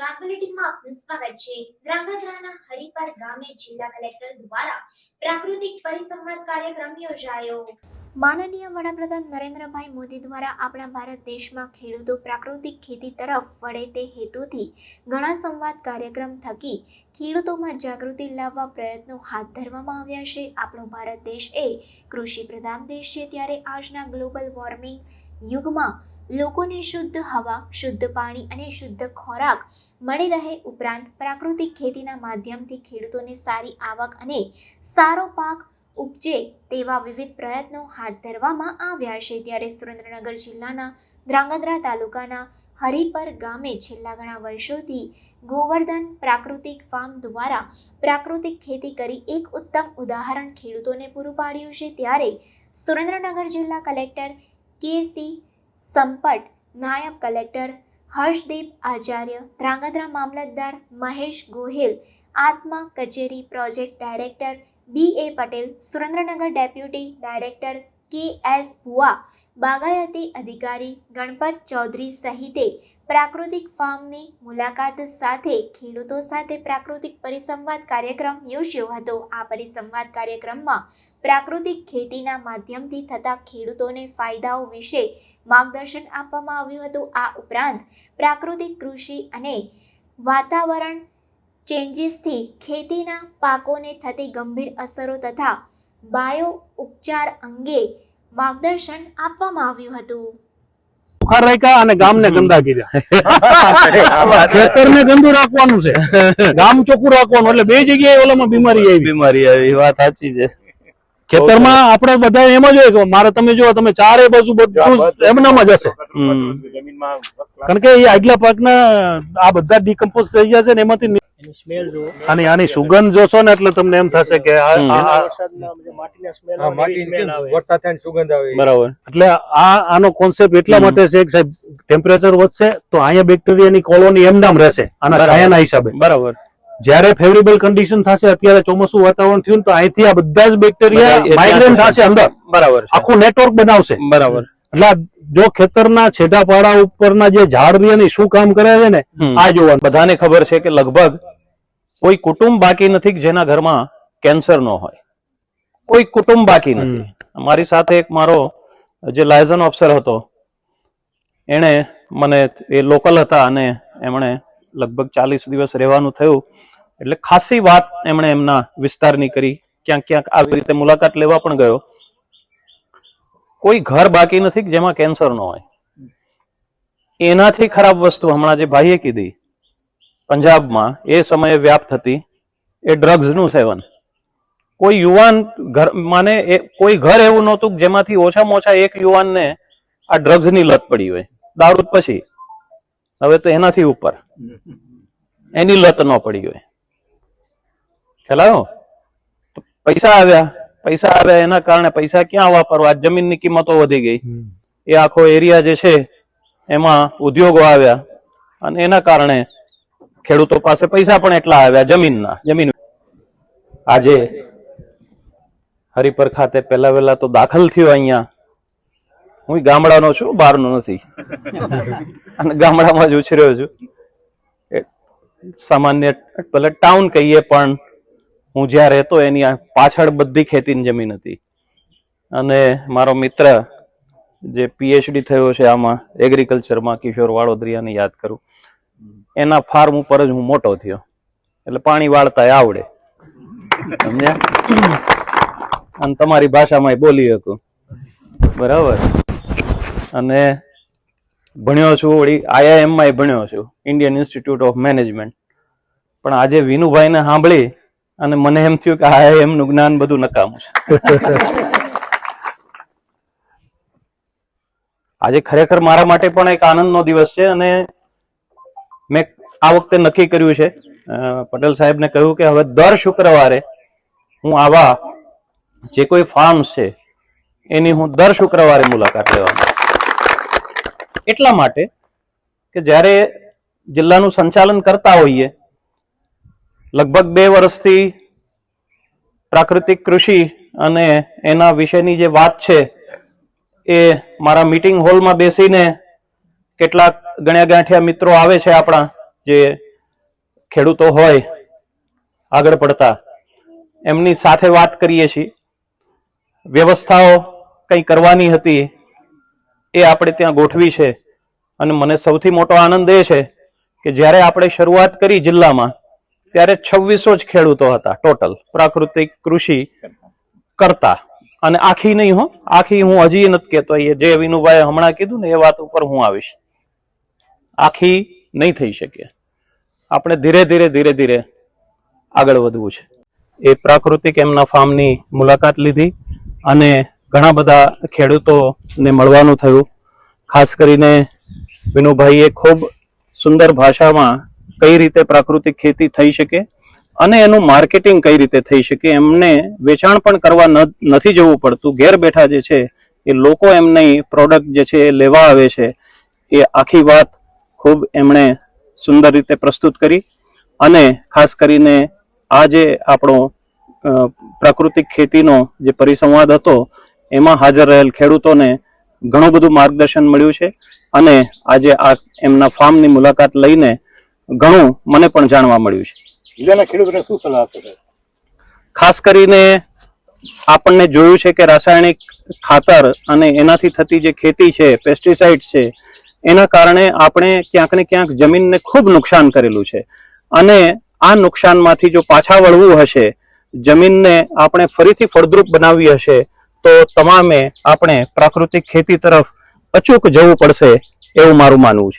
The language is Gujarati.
ગુજરાત બુલેટિનમાં આપનું સ્વાગત ગામે જિલ્લા કલેક્ટર દ્વારા પ્રાકૃતિક પરિસંવાદ કાર્યક્રમ યોજાયો. માનનીય વડાપ્રધાન નરેન્દ્રભાઈ મોદી દ્વારા આપણા ભારત દેશમાં ખેડૂતો પ્રાકૃતિક ખેતી તરફ વળે તે હેતુથી ઘણા સંવાદ કાર્યક્રમ થકી ખેડૂતોમાં જાગૃતિ લાવવા પ્રયત્નો હાથ ધરવામાં આવ્યા છે. આપણો ભારત દેશ એ કૃષિ પ્રધાન દેશ છે. ત્યારે આજના ગ્લોબલ વોર્મિંગ યુગમાં લોકોને શુદ્ધ હવા, શુદ્ધ પાણી અને શુદ્ધ ખોરાક મળી રહે ઉપરાંત પ્રાકૃતિક ખેતીના માધ્યમથી ખેડૂતોને સારી આવક અને સારો પાક ઉપજે તેવા વિવિધ પ્રયત્નો હાથ ધરવામાં આવ્યા છે. ત્યારે સુરેન્દ્રનગર જિલ્લાના ધ્રાંગધ્રા તાલુકાના હરિપર ગામે છેલ્લા ઘણા વર્ષોથી ગોવર્ધન પ્રાકૃતિક ફાર્મ દ્વારા પ્રાકૃતિક ખેતી કરી એક ઉત્તમ ઉદાહરણ ખેડૂતોને પૂરું પાડ્યું છે. ત્યારે સુરેન્દ્રનગર જિલ્લા કલેક્ટર કે સી સંપટ નાયબ કલેક્ટર હર્ષદીપ આચાર્ય, ધ્રાંગધ્રા મામલતદાર મહેશ ગોહિલ, આત્મા કચેરી project director B A Patel, Surendranagar deputy director K S Bhuva બાગાયતી અધિકારી ગણપત ચૌધરી સહિતે પ્રાકૃતિક ફાર્મની મુલાકાત સાથે, ખેડૂતો સાથે પ્રાકૃતિક પરિસંવાદ કાર્યક્રમ યોજ્યો હતો. આ પરિસંવાદ કાર્યક્રમમાં પ્રાકૃતિક ખેતીના માધ્યમથી થતા ખેડૂતોને ફાયદાઓ વિશે માર્ગદર્શન આપવામાં આવ્યું હતું. આ ઉપરાંત પ્રાકૃતિક કૃષિ અને વાતાવરણ ચેન્જીસથી ખેતીના પાકોને થતી ગંભીર અસરો તથા બાયો ઉપચાર અંગે માર્ગદર્શન આપવામાં આવ્યું હતું. ચોખ્ખા રાખ્યા અને ગામને ગંદા કર્યા. ખેતરને ગંદુ રાખવાનું છે. ગામ ચોખ્ખું રાખવાનું એટલે બે જગ્યાએ ઓલામાં બીમારી આવી. બીમારી આવી વાત સાચી છે. ખેતરમાં આપણે બધા એમ જ હોય કે મારે તમે જો તમે ચારે બાજુ બધું એમનામાં જ હશે. કારણ કે એ આગલા પાકના આ બધા ડિકમ્પોઝ થઈ ગયા છે ને એમાંથી અને આની સુગંધ જોશો ને એટલે તમને એમ થશે કે બરાબર. એટલે આ આનો કોન્સેપ્ટ એટલા માટે છે કે સાહેબ ટેમ્પરેચર વધશે તો અહીંયા બેક્ટેરિયાની કોલોની એમનામ રહેશે. આના. છાયાના હિસાબે. બરાબર. જ્યારે ફેવરેબલ કન્ડિશન થશે અત્યારે ચોમાસું વાતાવરણ થયું તો અહીંથી આ બધા જ બેક્ટેરિયા માઇગ્રેન થશે અંદર. બરાબર આખું નેટવર્ક બનાવશે. બરાબર. એટલે જો ખેતરના છેટા પાડા ઉપરના જે ઝાડ રહ્યા શું કામ કરે છે ને આ જોવાનું. બધાને ખબર છે કે લગભગ કોઈ કુટુંબ બાકી નથી જેના ઘરમાં કેન્સર નો હોય. કોઈ કુટુંબ બાકી નથી. મારી સાથે એક મારો જે લાયઝન ઓફિસર હતો એણે મને એ લોકલ હતા અને એમણે લગભગ ચાલીસ દિવસ રહેવાનું થયું. એટલે ખાસી વાત એમણે એમના વિસ્તારની કરી. ક્યાંક ક્યાંક આવી રીતે મુલાકાત લેવા પણ ગયો. કોઈ ઘર બાકી નથી જેમાં કેન્સર ન હોય. એનાથી ખરાબ વસ્તુ હમણાં જે ભાઈએ કીધી, પંજાબમાં એ સમયે વ્યાપ્ત હતી, એ ડ્રગ્સનું સેવન. કોઈ યુવાન ઘર, માને કોઈ ઘર એવું નહોતું જેમાંથી ઓછામાં ઓછા એક યુવાનને આ ડ્રગ્સની લત પડી હોય. દારૂ પછી. હવે તો એનાથી ઉપર. એની લત ન પડી હોય. તો પૈસા આવ્યા. પૈસા આવ્યા એના કારણે પૈસા ક્યાં વાપરવા? જમીનની કિંમતો વધી ગઈ. એ આખો એરિયા જે છે એમાં ઉદ્યોગો આવ્યા. અને એના કારણે ખેડૂતો પાસે પૈસા પણ એટલા આવ્યા જમીનના જમીન. આજે હરિપર ખાતે પહેલા વહેલા તો દાખલ થયો અહીંયા. હું ગામડાનો છું બહારનો નથી. અને ગામડામાં જ ઉછર્યો છું. સામાન્ય ભલે ટાઉન કહીએ પણ હું જ્યાં રહેતો એની પાછળ બધી ખેતીની જમીન હતી. અને મારો મિત્ર જે પીએચડી થયો છે આમાં એગ્રીકલ્ચરમાં કિશોર વાળોદરિયાને યાદ કરું. એના ફાર્મ ઉપર જ હું મોટો થયો. એટલે પાણી વાળતા આવડે. સમજ્યા? અને તમારી ભાષામાં બોલી શકું. બરાબર? અને ભણ્યો છું વળી આઈઆઈએમમાં ભણ્યો છું. ઇન્ડિયન ઇન્સ્ટિટ્યૂટ ઓફ મેનેજમેન્ટ પણ આજે વિનુભાઈને સાંભળી અને મને એમ થયું કે આઈઆઈએમ એમનું જ્ઞાન બધું નકામું છે. આજે ખરેખર મારા માટે પણ એક આનંદનો દિવસ છે અને મેં આ વખતે નક્કી કર્યું છે. પટેલ સાહેબને કહ્યું કે હવે દર શુક્રવારે હું આવા જે કોઈ ફાર્મ છે, એની હું દર શુક્રવારે મુલાકાત લેવા એટલા માટે કે જ્યારે જિલ્લાનું સંચાલન કરતા હોઈએ લગભગ બે વર્ષથી પ્રાકૃતિક કૃષિ અને એના વિશેની જે વાત છે, એ મારા મીટિંગ હોલમાં બેસીને કેટલાક ગણ્યા ગાંઠિયા મિત્રો આવે છે આપણા, જે ખેડૂતો હોય, આગળ પડતા. એમની સાથે વાત કરીએ છીએ. વ્યવસ્થાઓ કંઈ કરવાની હતી, એ આપણે ત્યાં ગોઠવી છે. અને મને સૌથી મોટો આનંદ એ છે કે જ્યારે આપણે શરૂઆત કરી જિલ્લામાં ત્યારે છવ્વીસો જ ખેડૂતો હતા ટોટલ. પ્રાકૃતિક કૃષિ કરતા. અને આખી નહીં હો, આખી હું હજી નથી કહેતો, એ જે વિનુભાઈ હમણાં કીધું ને એ વાત ઉપર હું આવીશ. આખી નહીં થઈ શકે. આપણે ધીરે ધીરે ધીરે ધીરે આગળ વધવું છે. એ પ્રાકૃતિક એમના ફાર્મની મુલાકાત લીધી અને ઘણા બધા ખેડૂતોને મળવાનું થયું. ખાસ કરીને વિનુભાઈએ ખૂબ સુંદર ભાષામાં કઈ રીતે પ્રાકૃતિક ખેતી થઈ શકે અને એનું માર્કેટિંગ કઈ રીતે થઈ શકે એમને વેચાણ પણ કરવા નથી જવું પડતું. ઘેર બેઠા જે છે એ લોકો એમની પ્રોડક્ટ જે છે એ લેવા આવે છે એ આખી વાત ખૂબ એમણે સુંદર રીતે પ્રસ્તુત કરી અને ખાસ કરીને આ જે આપણો પ્રાકૃતિક ખેતીનો જે પરિસંવાદ હતો એમાં હાજર રહેલ ખેડૂતોને ઘણું બધું માર્ગદર્શન મળ્યું છે અને આજે આ એમના ફાર્મની મુલાકાત લઈને ઘણું મને પણ જાણવા મળ્યું છે. જિલ્લાના ખેડૂતોને શું સલાહ આપશો ખાસ કરીને આપણને જોયું છે કે રાસાયણિક ખાતર અને એનાથી થતી જે ખેતી છે પેસ્ટિસાઇડ છે એના કારણે આપણે ક્યાંક ને ક્યાંક જમીનને ખૂબ નુકસાન કરેલું છે. અને આ નુકસાનમાંથી જો પાછા વળવું હશે જમીનને આપણે ફરીથી ફળદ્રુપ બનાવી હશે તો તમામે આપણે પ્રાકૃતિક ખેતી તરફ અચૂક જવું પડશે એવું મારું માનવું છે.